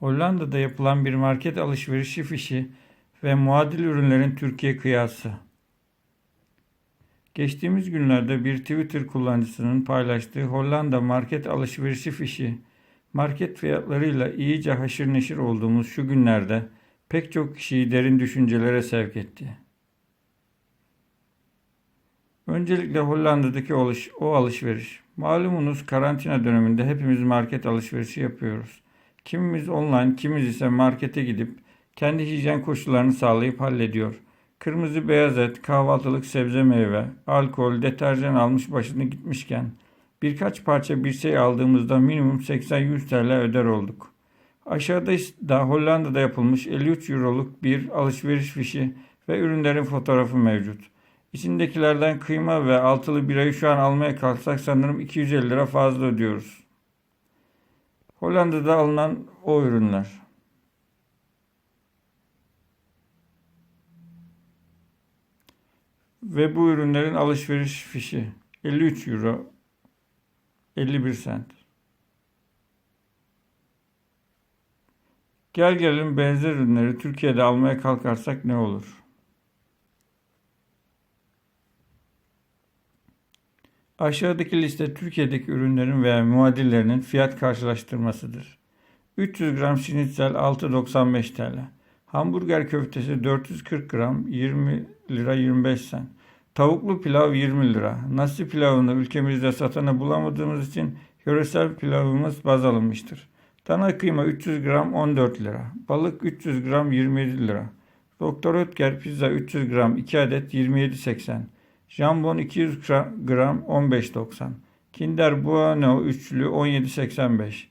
Hollanda'da yapılan bir market alışverişi fişi ve muadil ürünlerin Türkiye kıyası. Geçtiğimiz günlerde bir Twitter kullanıcısının paylaştığı Hollanda market alışverişi fişi, market fiyatlarıyla iyice haşır neşir olduğumuz şu günlerde pek çok kişiyi derin düşüncelere sevk etti. Öncelikle Hollanda'daki o alışveriş. Malumunuz karantina döneminde hepimiz market alışverişi yapıyoruz. Kimimiz online, kimimiz ise markete gidip kendi hijyen koşullarını sağlayıp hallediyor. Kırmızı beyaz et, kahvaltılık sebze meyve, alkol, deterjan almış başını gitmişken birkaç parça bir şey aldığımızda minimum 80-100 TL öder olduk. Aşağıda da Hollanda'da yapılmış 53 euroluk bir alışveriş fişi ve ürünlerin fotoğrafı mevcut. İçindekilerden kıyma ve altılı birayı şu an almaya kalksak sanırım 250 lira fazla ödüyoruz. Hollanda'da alınan o ürünler. Ve bu ürünlerin alışveriş fişi 53 euro 51 sent. Gel gelelim benzer ürünleri Türkiye'de almaya kalkarsak ne olur? Aşağıdaki liste Türkiye'deki ürünlerin veya muadillerinin fiyat karşılaştırmasıdır. 300 gram şinitzel 6.95 TL. Hamburger köftesi 440 gram 20 lira 25 sen. Tavuklu pilav 20 lira. Nasi pilavını ülkemizde satanı bulamadığımız için yöresel pilavımız baz alınmıştır. Dana kıyma 300 gram 14 lira. Balık 300 gram 27 lira. Doktor Ötker pizza 300 gram 2 adet 27.80. Jambon 200 gram 15.90. Kinder Bueno üçlü 17.85.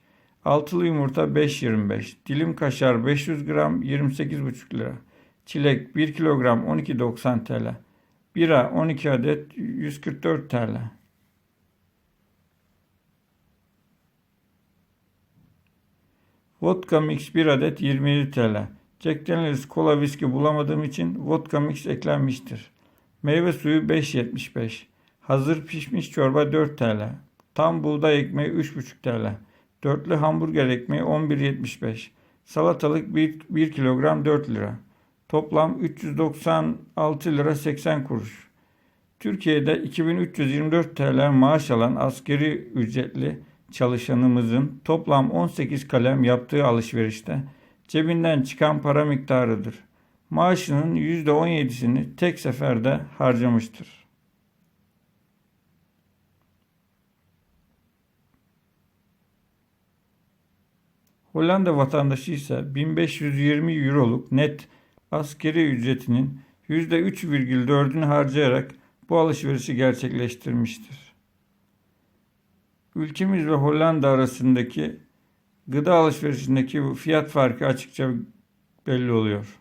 Altılı yumurta 5.25. Dilim kaşar 500 gram 28,5 lira. Çilek 1 kilogram 12.90 TL. Bira 12 adet 144 TL. Vodka mix 1 adet 27 TL. Jack Daniels kola viski bulamadığım için vodka mix eklenmiştir. Meyve suyu 5.75. Hazır pişmiş çorba 4 TL. Tam buğday ekmeği 3,5 TL. Dörtlü hamburger ekmeği 11.75. Salatalık 1, 1 kilogram 4 lira. Toplam 396 lira 80 kuruş. Türkiye'de 2324 TL maaş alan askeri ücretli çalışanımızın toplam 18 kalem yaptığı alışverişte cebinden çıkan para miktarıdır. Maaşının %17'sini tek seferde harcamıştır. Hollanda vatandaşı ise 1520 euroluk net askeri ücretinin %3,4'ünü harcayarak bu alışverişi gerçekleştirmiştir. Ülkemiz ve Hollanda arasındaki gıda alışverişindeki fiyat farkı açıkça belli oluyor.